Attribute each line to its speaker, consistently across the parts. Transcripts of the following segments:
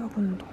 Speaker 1: 무릎 운동.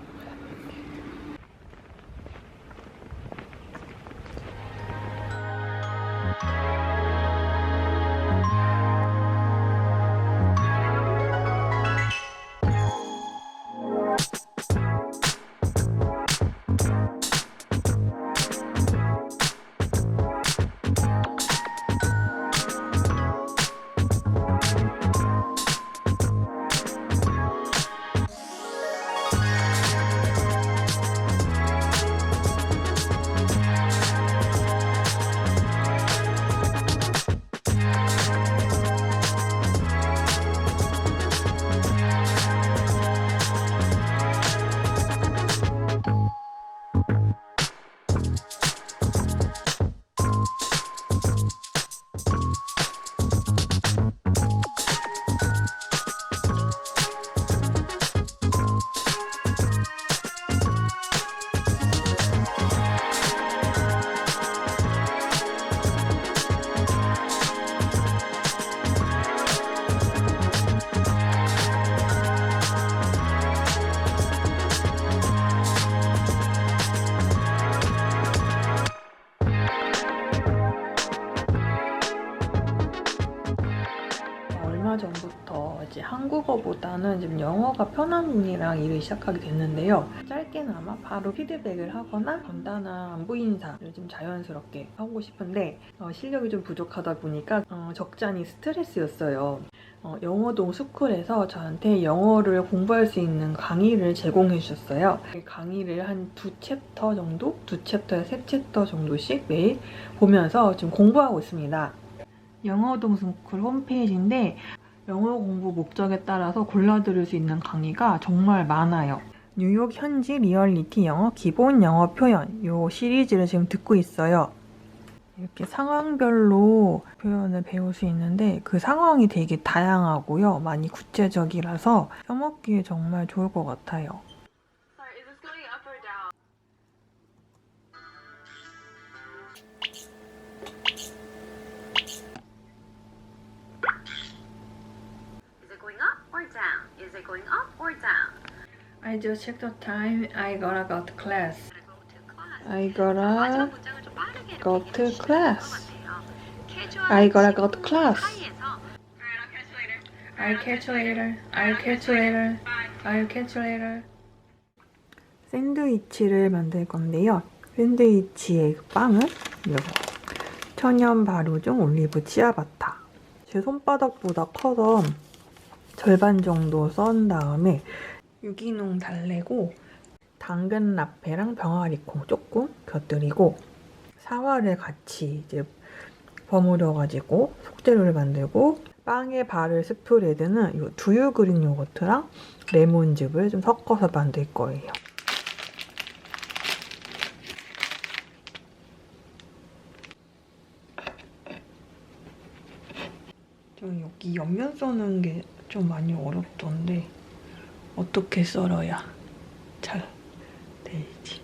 Speaker 1: 이제 한국어보다는 지금 영어가 편한 분이랑 일을 시작하게 됐는데요. 짧게나마 바로 피드백을 하거나 간단한 안부 인사를 좀 자연스럽게 하고 싶은데 어, 실력이 좀 부족하다 보니까 어, 적잖이 스트레스였어요. 어, 영어동 스쿨에서 저한테 영어를 공부할 수 있는 강의를 제공해 주셨어요. 그 강의를 한 두 챕터 정도? 두 챕터에 세 챕터 정도씩 매일 보면서 지금 공부하고 있습니다. 영어동 스쿨 홈페이지인데 영어 공부 목적에 따라서 골라 들을 수 있는 강의가 정말 많아요. 뉴욕 현지 리얼리티 영어 기본 영어 표현 요 시리즈를 지금 듣고 있어요. 이렇게 상황별로 표현을 배울 수 있는데 그 상황이 되게 다양하고요. 많이 구체적이라서 써먹기에 정말 좋을 것 같아요.
Speaker 2: Going up or down?
Speaker 1: I just checked the time. I gotta go to class.
Speaker 2: I go to class.
Speaker 1: I
Speaker 2: 마지막
Speaker 1: gotta go
Speaker 2: 이렇게
Speaker 1: to class. I gotta go to class. I'll catch you later. I'll catch you later. I'll catch you later. 샌드위치를 만들 건데요. 샌드위치의 빵은 이거 천연 발효 중 올리브 치아바타. 제 손바닥보다 커서 절반 정도 썬 다음에 유기농 달래고 당근 라페랑 병아리콩 조금 곁들이고 사과를 같이 이제 버무려가지고 속재료를 만들고 빵에 바를 스프레드는 이 두유 그린 요거트랑 레몬즙을 좀 섞어서 만들 거예요. 좀 여기 옆면 써는 게 좀 많이 어렵던데 어떻게 썰어야 잘 되지?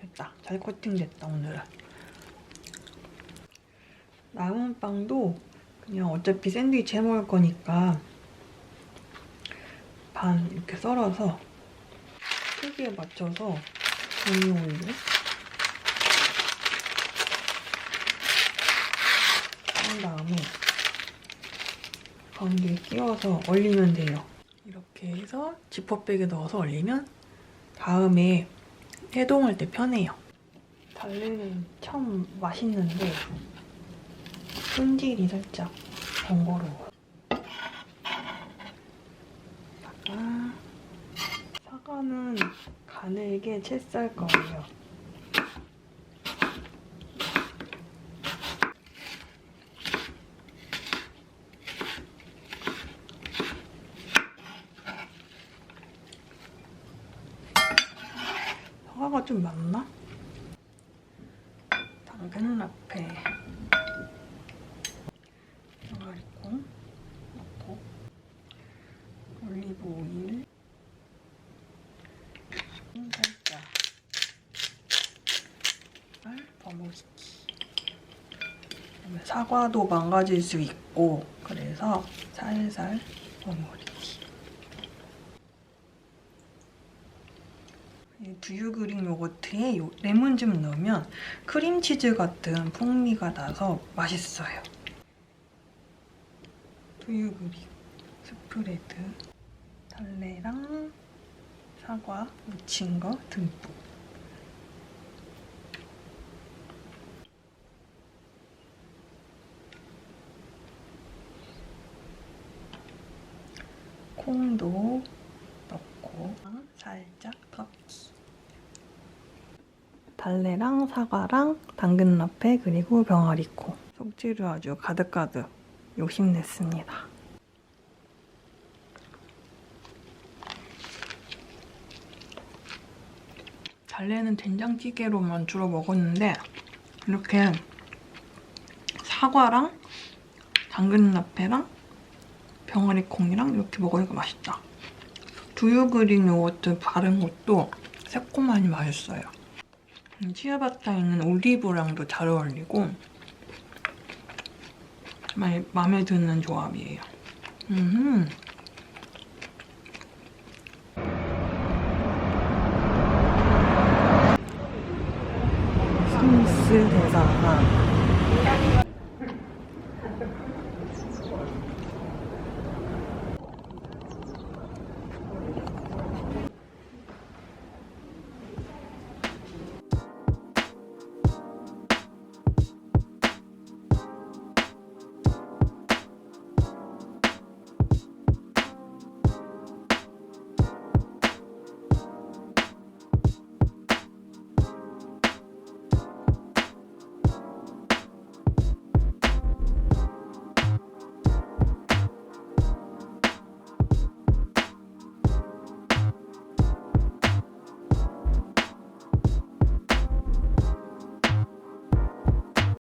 Speaker 1: 됐다. 잘 코팅됐다 오늘은. 남은 빵도 그냥 어차피 샌드위치 해 먹을 거니까 반 이렇게 썰어서 크기에 맞춰서 종이올로 한 다음에 가운데에 끼워서 얼리면 돼요. 이렇게 해서 지퍼백에 넣어서 얼리면 다음에 해동할 때 편해요. 달래는 참 맛있는데 손질이 살짝 번거로워. 사과. 사과는 가늘게 채 썰 거예요. 사과가 좀 많나? 당근 라페 병아리콩 넣고. 올리브 오일. 살짝. 을 버무리기. 사과도 망가질 수 있고 그래서 살살 버무리기. 이 두유 그릭 요거트에 요 레몬 즙 넣으면 크림치즈 같은 풍미가 나서 맛있어요. 두유 그릭 스프레드 달래랑 사과 묻힌 거 듬뿍. 콩도 넣고 살짝 섞기. 달래랑 사과랑 당근 라페 그리고 병아리콩 속재료 아주 가득가득 욕심냈습니다. 달래는 된장찌개로만 주로 먹었는데 이렇게 사과랑 당근 라페랑 병아리 콩이랑 이렇게 먹으니까 맛있다. 두유 그릭 요거트 바른 것도 새콤하니 맛있어요. 음, 치아바타에 있는 올리브랑도 잘 어울리고 정말 마음에 드는 조합이에요. 음. 스미스 대사관